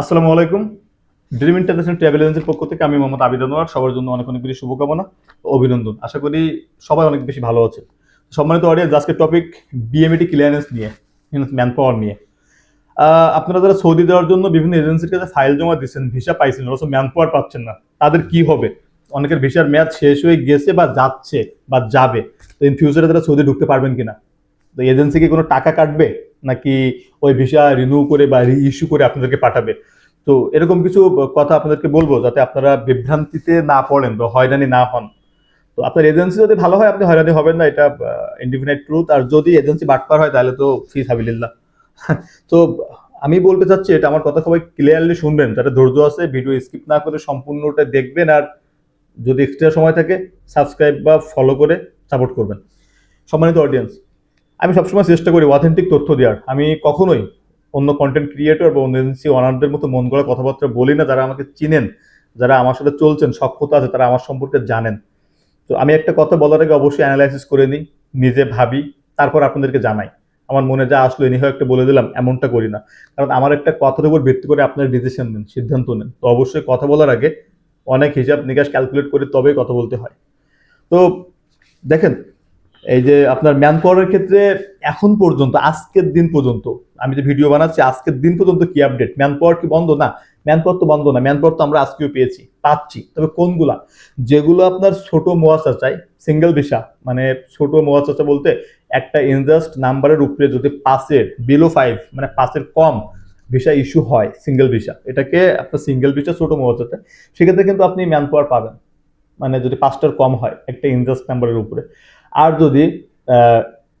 আসসালামু আলাইকুম। Dream international travel এজেন্সির পক্ষ থেকে আমি মোহাম্মদ আবিদ আনোয়ার। সবার জন্য অনেক অনেক বেশি শুভকামনা ও অভিনন্দন। আশা করি সবাই অনেক বেশি ভালো আছে। সম্মানিত অডিয়েন্স আজকের টপিক বিএমএটি ক্লিয়ারেন্স নিয়ে ম্যান পাওয়ার নিয়ে। আপনারা যারা সৌদি দেওয়ার জন্য বিভিন্ন এজেন্সির কাছে ফাইল জমা দিচ্ছেন ভিসা পাইছেন, অথচ ম্যান পাওয়ার পাচ্ছেন না, তাদের কি হবে? অনেকের ভিসার মেয়াদ শেষ হয়ে গেছে বা যাচ্ছে বা যাবে। তো ইন ফিউচারে তারা সৌদি ঢুকতে পারবেন কিনা? তো এজেন্সি কি কোনো টাকা কাটবে? নাকি ওই ভিসা রিনিউ করে বা রি ইস্যু করে আপনাদেরকে পাঠাবে? তো এরকম কিছু কথা আপনাদেরকে বলব যাতে আপনারা বিভ্রান্তিতে না পড়েন বা হয়রানি না হন। তো আপনার এজেন্সি যদি ভালো হয়, আপনি হয়রানি হবেন না, এটা ইন্ডিফিনাইট ট্রুথ আর যদি এজেন্সি বাটপার হয়, তাহলে তো ফি সাবিল্লাহ তো আমি বলতে চাচ্ছি, এটা আমার কথা সবাই ক্লিয়ারলি শুনবেন। যাতে ধৈর্য আছে ভিডিও স্কিপ না করে সম্পূর্ণটা দেখবেন আর যদি এক্সট্রা সময় থাকে সাবস্ক্রাইব বা ফলো করে সাপোর্ট করবেন। সম্মানিত অডিয়েন্স আমি সবসময় চেষ্টা করি অথেন্টিক তথ্য দেওয়ার। আমি কখনোই অন্য কন্টেন্ট ক্রিয়েটর বা অন্য এজেন্সি ওনারদের মতো মন গড়া কথাবার্তা বলি না, যারা আমাকে চিনেন, যারা আমার সাথে চলছেন সক্ষতা আছে, তারা আমার সম্পর্কে জানেন। তো আমি একটা কথা বলার আগে অবশ্যই অ্যানালাইসিস করে নিই, নিজে ভাবি, তারপর আপনাদেরকে জানাই। আমার মনে যা আসলো এনি একটা বলে দিলাম, এমনটা করি না। কারণ আমার একটা কথার উপর ভিত্তি করে আপনার ডিসিশন নেন, সিদ্ধান্ত নেন। তো অবশ্যই কথা বলার আগে অনেক হিসাব নিকাশ ক্যালকুলেট করে তবেই কথা বলতে হয়। তো দেখেন এই যে আপনার ম্যান পাওয়ারের ক্ষেত্রে এখন পর্যন্ত, আজকের দিন পর্যন্ত, আমি যে ভিডিও বানাচ্ছি, আজকের দিন পর্যন্ত কি আপডেট ম্যান পাওয়ার কি বন্ধ? না, ম্যান পাওয়ার তো বন্ধ না, ম্যান পাওয়ার তো আমরা আজকেও পেয়েছি, পাচ্ছি। তবে কোনগুলা? যেগুলো আপনার ছোট মোয়াসা চাই সিঙ্গেল ভিসা মানে ছোট মোয়াসা বলতে একটা ইনজাস্ট নাম্বারের উপরে যদি পাসের বিলো ফাইভ মানে পাসের কম ভিসা ইস্যু হয় সিঙ্গেল ভিসা, এটাকে আপনার সিঙ্গেল ভিসা ছোট মোয়াসাতে সেক্ষেত্রে কিন্তু আপনি ম্যান পাওয়ার পাবেন। মানে যদি পাঁচটার কম হয়, একটা ইনজাস্ট নাম্বারের উপরে। আর যদি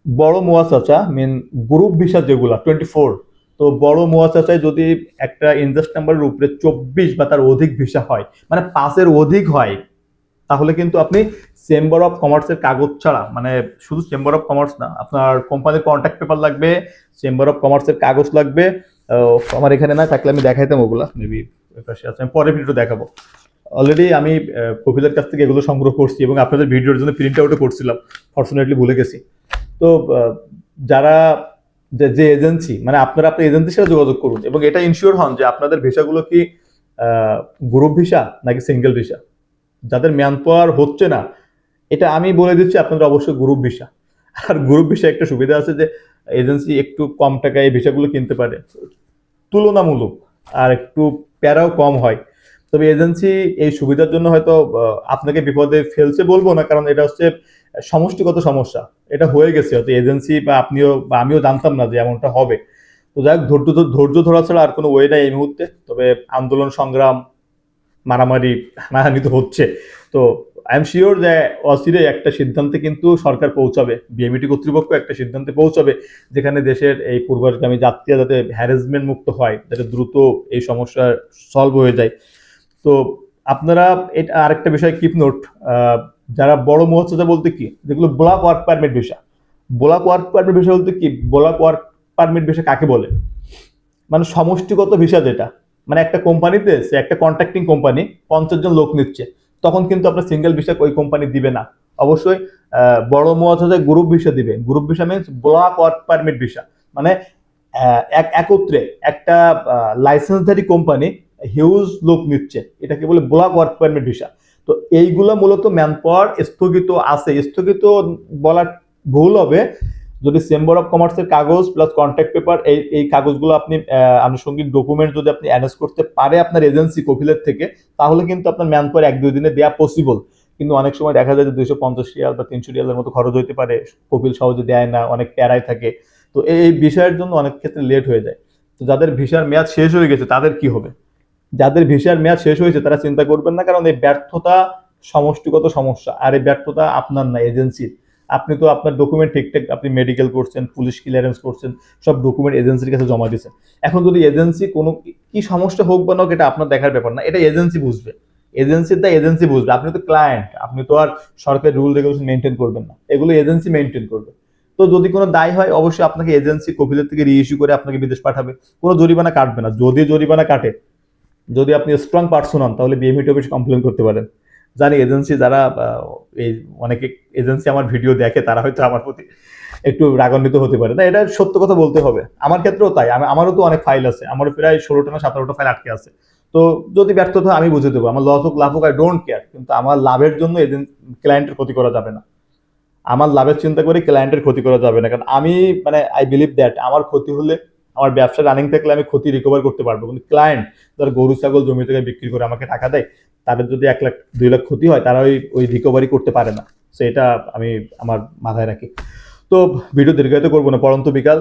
বড় মোয়াচাচা মিন গ্রুপ ভিসা যেগুলা টোয়েন্টি ফোর তো বড় মোয়াচাচায় যদি একটা ইনভেস্ট নাম্বারের উপরে চব্বিশ বা তার অধিক ভিসা হয় মানে পাঁচের অধিক হয়, তাহলে কিন্তু আপনি চেম্বার অফ কমার্সের কাগজ ছাড়া মানে শুধু চেম্বার অফ কমার্স না, আপনার কোম্পানির কন্ট্যাক্ট পেপার লাগবে চেম্বার অফ কমার্সের কাগজ লাগবে আমার এখানে না থাকলে আমি দেখাইতাম ওগুলা মেবি আমি পরে ভিডিও দেখাবো। অলরেডি আমি কপিলের কাছ থেকে এগুলো সংগ্রহ করছি এবং আপনাদের ভিডিওর জন্য প্রিন্ট আউটও করছিলাম ফর্চুনেটলি ভুলে গেছি। তো যারা যে এজেন্সি মানে আপনারা আপনার এজেন্সির সাথে যোগাযোগ করুন এবং এটা ইনশিওর হন যে আপনাদের ভিসাগুলো কি গ্রুপ ভিসা নাকি সিঙ্গেল ভিসা। যাদের ম্যান পাওয়ার হচ্ছে না, এটা আমি বলে দিচ্ছি, আপনাদের অবশ্যই গ্রুপ ভিসা। আর গ্রুপ ভিসা একটা সুবিধা আছে যে এজেন্সি একটু কম টাকায় ভিসাগুলো কিনতে পারে। তুলনামূলক, আর একটু প্যারাও কম হয়। তবে এজেন্সি এই সুবিধার জন্য হয়তো আপনাকে বিপদে ফেলছে বলব না, কারণ এটা হচ্ছে সমষ্টিগত সমস্যা। এটা হয়ে গেছে, হয়তো এজেন্সি বা আপনিও, বা আমিও জানতাম না যে এমনটা হবে। তো যাই হোক, ধৈর্য ধৈর্য ধরা ছাড়া আর কোনো ওয়ে নাই এই মুহূর্তে। তবে আন্দোলন সংগ্রাম, মারামারি হানাহানি তো হচ্ছে। তো আই এম শিওর যে অচিরে একটা সিদ্ধান্তে কিন্তু সরকার পৌঁছাবে। বিএমইটি কর্তৃপক্ষ একটা সিদ্ধান্তে পৌঁছাবে, যেখানে দেশের এই পূর্বগামী যাত্রীরা যাতে হ্যারাসমেন্ট মুক্ত হয়, যাতে দ্রুত এই সমস্যা সলভ হয়ে যায়। তো আপনারা এটা আরেকটা বিষয় কিপ নোট যারা বড় মহোৎসব বলতে কি, যেগুলো block work permit visa block work permit visa বলতে কি ব্লক ওয়ার্ক পারমিট ভিসা কাকে বলে? মানে সমষ্টিগত ভিসা যেটা মানে একটা কোম্পানিতে সে একটা কন্ট্রাক্টিং কোম্পানি পঞ্চাশ জন লোক নিচ্ছে, তখন কিন্তু আপনার সিঙ্গেল ভিসা ওই কোম্পানি দিবে না। অবশ্যই বড় মহাজে গ্রুপ ভিসা দিবে। Group visa means block work permit visa মানে এক একত্রে একটা লাইসেন্সধারী কোম্পানি হিউজ লোক নিচ্ছে। এটাকে বলে ব্লক ওয়ার্ক পারমিট ভিসা। তো এইগুলো মূলত ম্যান পাওয়ার স্থগিত আছে। স্থগিত বলা ভুল হবে যদি চেম্বার অফ কমার্সের কাগজ প্লাস কন্ট্যাক্ট পেপার এই এই কাগজগুলো আপনি আনুষঙ্গিক ডকুমেন্ট যদি আপনি অ্যানেজ করতে পারে আপনার এজেন্সি কপিলের থেকে, তাহলে কিন্তু আপনার ম্যান পাওয়ার এক দুই দিনে দেওয়া পসিবল কিন্তু অনেক সময় দেখা যায় যে দুইশো পঞ্চাশ রিয়াল বা তিনশো রিয়ালের মতো খরচ হতে পারে। কপিল সহজে দেয় না, অনেক প্যারায় থাকে। তো এই বিষয়ের জন্য অনেক ক্ষেত্রে লেট হয়ে যায়। তো যাদের ভিসার মেয়াদ শেষ হয়ে গেছে, তাদের কি হবে? যাদের ভিসার মেয়াদ শেষ হয়েছে তারা চিন্তা করবেন না কারণ এই ব্যর্থতা সমষ্টিগত সমস্যা। আর এই ব্যর্থতা আপনার না এজেন্সির আপনি তো আপনার ডকুমেন্ট ঠিকঠাক আপনি মেডিকেল করছেন পুলিশ ক্লিয়ারেন্স করছেন সব ডকুমেন্ট এজেন্সির কাছে জমা দিয়েছেন। এখন যদি এজেন্সি কোনো কি- সমস্যা হোক বা না হোক, এটা আপনার দেখার ব্যাপার না এটা এজেন্সি বুঝবে। এজেন্সির দা এজেন্সি বুঝবে। আপনি তো ক্লায়েন্ট আপনি তো আর সরকারের রুল রেগুলেশন মেনটেন করবেন না। এগুলো এজেন্সি মেনটেন করবে। তো যদি কোনো দায় হয় অবশ্যই আপনাকে এজেন্সি কপিলের থেকে রিইস্যু করে আপনাকে বিদেশ পাঠাবে। কোনো জরিমানা কাটবে না। যদি জরিমানা কাটে যদি আপনি স্ট্রং পার্সন হন, তাহলে বিএমইটি অফিসে কমপ্লেন করতে পারেন। জানি এজেন্সি যারা এই অনেকে এজেন্সি আমার ভিডিও দেখে, তারা হয়তো আমার প্রতি একটু রাগান্বিত হতে পারে। না, এটা সত্য কথা বলতে হবে। আমার ক্ষেত্রেও তাই। আমি, আমারও তো অনেক ফাইল আছে। আমারও প্রায় ষোলোটা না সতেরোটা ফাইল আটকে আছে। তো যদি ব্যর্থতা হয়, আমি বুঝে দেবো। আমার লস হোক, লাভ হোক আই ডোন্ট কেয়ার কিন্তু আমার লাভের জন্য এদিন ক্লায়েন্টের ক্ষতি করা যাবে না। আমার লাভের চিন্তা করে ক্লায়েন্টের ক্ষতি করা যাবে না। কারণ আমি মানে আই বিলিভ দ্যাট আমার ক্ষতি হলে আমার ব্যবসা রানিং থাকলে আমি ক্ষতি রিকভার করতে পারব। কিন্তু ক্লায়েন্ট যারা গরু, ছাগল জমি থেকে বিক্রি করে আমাকে টাকা দেয়, তাদের যদি এক লাখ, দুই লাখ ক্ষতি হয়, তারা ওই ওই রিকভারি করতে পারে না। সো এটা আমি আমার মাথায় রাখি। তো ভিডিও দীর্ঘায়িত করব না, পরন্ত বিকাল।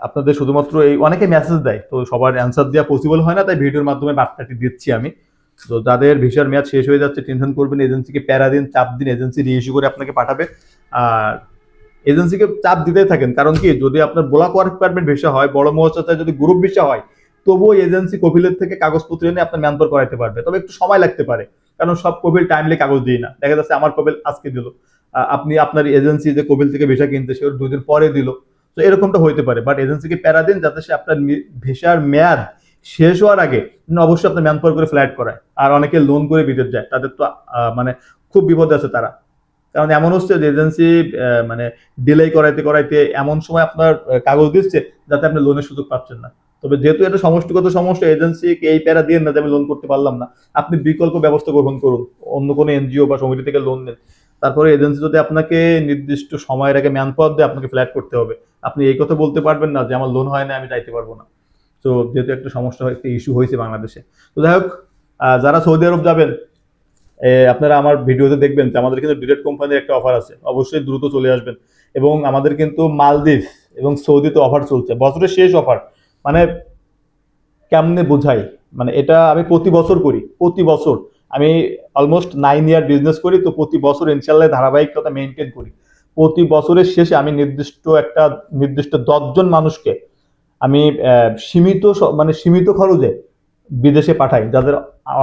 আপনাদের শুধুমাত্র এই, অনেকে মেসেজ দেয়, তো সবার অ্যান্সার দেওয়া পসিবল হয় না, তাই ভিডিওর মাধ্যমে বার্তাটি দিচ্ছি আমি। তো যাদের ভিসার মেয়াদ শেষ হয়ে যাচ্ছে টেনশন করবেন এজেন্সিকে প্যারা দিন, চাপ দিন এজেন্সি রিইস্যু করে আপনাকে পাঠাবে। আর এজেন্সিকে চাপ দিতে থাকেন। কারণ কি? যদি আপনার ব্লক ওয়ার্ক পারমিট ভিসা হয়, বড় মহোৎসবে যদি গ্রুপ ভিসা হয়, তবুও এজেন্সি কপিলের থেকে কাগজপত্র এনে আপনার ম্যানপার করাইতে পারবে। তবে একটু সময় লাগতে পারে। কারণ সব কপিল টাইমলি কাগজ দিই না। দেখা যাচ্ছে আমার কপিল আজকে দিল। আপনি আপনার এজেন্সি যে কপিল থেকে ভিসা কিনতে, সে দুই দিন পরে দিল। তো এরকমটা হইতে পারে। বাট এজেন্সিকে প্যারা দিন যাতে সে আপনার ভিসার মেয়াদ শেষ হওয়ার আগে অবশ্যই আপনার ম্যান করে ফ্ল্যাট করায়। আর অনেকে লোন করে বিদেশ যায়। তাদের তো মানে খুব বিপদে আছে তারা। কারণ এমন হচ্ছে যে এজেন্সি মানে ডিলে করাইতে করাইতে এমন সময় আপনার কাগজ দিচ্ছে যাতে আপনি লোনের সুযোগ পাচ্ছেন না। তবে যেহেতু এটা সমষ্টিগত সমস্যা এজেন্সিকে এই প্যারা দিয়ে না যে আমি লোন করতে পারলাম না, আপনি বিকল্প ব্যবস্থা গ্রহণ করুন। অন্য কোনো এনজিও বা সমিতি থেকে লোন নেন। তারপরে এজেন্সি যদি আপনাকে নির্দিষ্ট সময়ের আগে ম্যান পাওয়ার দেয়, আপনাকে ফ্ল্যাট করতে হবে। আপনি এই কথা বলতে পারবেন না যে আমার লোন হয় না, আমি যাইতে পারব না। তো যেহেতু একটা সমস্যা, একটা ইস্যু হয়েছে বাংলাদেশে। তো যাই হোক যারা সৌদি আরব যাবেন আপনারা আমার ভিডিওতে দেখবেন যে আমাদের কিন্তু ডিরেক্ট কোম্পানির একটা অফার আছে। অবশ্যই দ্রুত চলে আসবেন। এবং আমাদের কিন্তু মালদ্বীপ এবং সৌদিতে অফার চলছে। বছরের শেষ অফার মানে কেমনে বোঝাই? মানে এটা আমি প্রতি বছর করি। প্রতি বছর। আমি অলমোস্ট নাইন ইয়ার বিজনেস করি, তো প্রতি বছর ইনশাল্লাহ ধারাবাহিকতা মেনটেন করি। প্রতি বছরের শেষে আমি নির্দিষ্ট একটা, নির্দিষ্ট দশজন মানুষকে আমি সীমিত মানে সীমিত খরচে বিদেশে পাঠাই, যাদের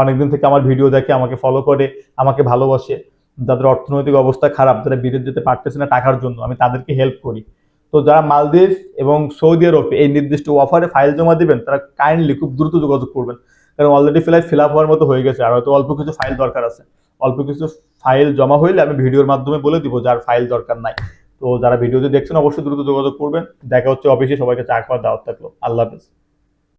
অনেকদিন থেকে আমার ভিডিও দেখে, আমাকে ফলো করে, আমাকে ভালোবাসে, যাদের অর্থনৈতিক অবস্থা খারাপ, যারা বিদেশ যেতে পারতেছে না টাকার জন্য, আমি তাদেরকে হেল্প করি। তো যারা মালদ্বীপ এবং সৌদি আরবে এই নির্দিষ্ট অফারে ফাইল জমা দিবেন, তারা কাইন্ডলি খুব দ্রুত যোগাযোগ করবেন। কারণ অলরেডি ফ্লাইট ফিল আপ হওয়ার মতো হয়ে গেছে, আর হয়তো অল্প কিছু ফাইল দরকার আছে। অল্প কিছু ফাইল জমা হইলে আমি ভিডিওর মাধ্যমে বলে দিব যার ফাইল দরকার নাই। তো যারা ভিডিওতে দেখছেন, অবশ্যই দ্রুত যোগাযোগ করবেন। দেখা হচ্ছে অফিসে, সবাইকে চা খাওয়ার দাওয়াত থাকল। আল্লাহ হাফেজ।